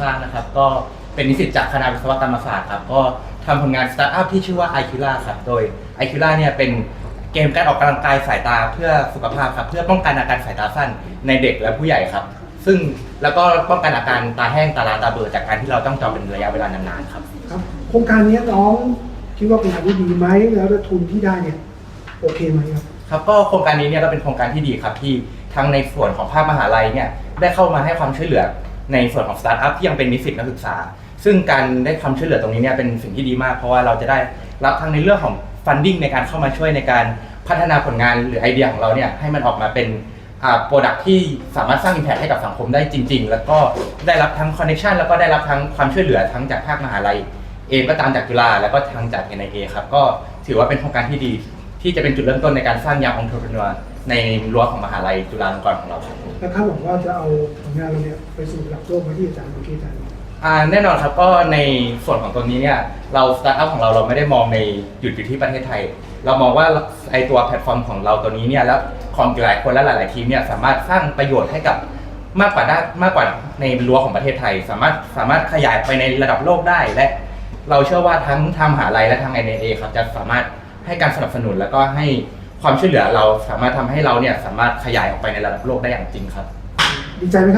สร้างนะครับ ก็เป็นนิสิตจากคณะวิศวกรรมศาสตร์ครับ ก็ทำผลงานสตาร์ทอัพที่ชื่อว่า i q u l a ครับโดย i q u l a เนี่ยเป็นเกมการออกกำลังกายสายตาเพื่อสุขภาพครับเพื่อป้องกันอาการสายตาสั้นในเด็กและผู้ใหญ่ครับ ซึ่งแล้วก็ป้องกันอาการตาแห้งตาลาตาเบลอจากการที่เราต้องจอเป็นระยะเวลานานๆครับ ครับโครงการนี้น้องคิดว่าเป็นการที่ดีไหมแล้วทุนที่ได้เนี่ยโอเคไหมครับ ครับก็โครงการนี้เนี่ยก็เป็นโครงการที่ดีครับที่ทั้งในส่วนของภาคมหาลัยเนี่ยได้เข้ามาให้ความช่วยเหลือ ในส่วนของสตาร์ทอัพที่ยังเป็นนิสิตนักศึกษา ซึ่งการได้ความช่วยเหลือตรงนี้เนี่ยเป็นสิ่งที่ดีมาก เพราะว่าเราจะได้รับทั้งในเรื่องของฟันดิ้งในการเข้ามาช่วยในการพัฒนาผลงานหรือไอเดียของเราเนี่ยให้มันออกมาเป็นอ่าโปรดักที่สามารถสร้างอิมแพคให้กับสังคมได้จริง ๆ แล้วก็ได้รับทั้งคอนเนคชันแล้วก็ได้รับทั้งความช่วยเหลือทั้งจากภาคมหาลัยเองก็ตามจากจุฬาแล้วก็ทางจาก NIA ครับก็ถือว่าเป็นโครงการที่ดี ที่จะเป็นจุดเริ่มต้นในการสร้างยามองค์ประกอบในรั้วของมหาลัยจุฬาลงกรณ์ของเราครับแล้วถ้าบอกว่าจะเอาผลงานเราเนี่ยไปสู่ระดับโลกไหมาที่อาจารย์เมื่อกี้อาจารย์บอกอ่าแน่นอนครับก็ในส่วนของตัวนี้เนี่ยเราสตาร์ทอัพของเราเราไม่ได้มองในหยุดอยู่ที่ประเทศไทย เรามองว่าไอตัวแพลตฟอร์มของเราตัวนี้เนี่ยแล้วของหลายคนและหลาย ๆ ทีมเนี่ยสามารถสร้างประโยชน์ให้กับมากกว่าด้านมากกว่าในรั้วของประเทศไทย สามารถสามารถขยายไปในระดับโลกได้และ เราเชื่อว่าทั้งทางมหาลัยและทาง NIA ครับจะสามารถ ให้การสนับสนุนแล้วก็ให้ความช่วยเหลือเราสามารถทำให้เราเนี่ยสามารถขยายออกไปในระดับโลกได้อย่างจริงครับ ดีใจไหมครับ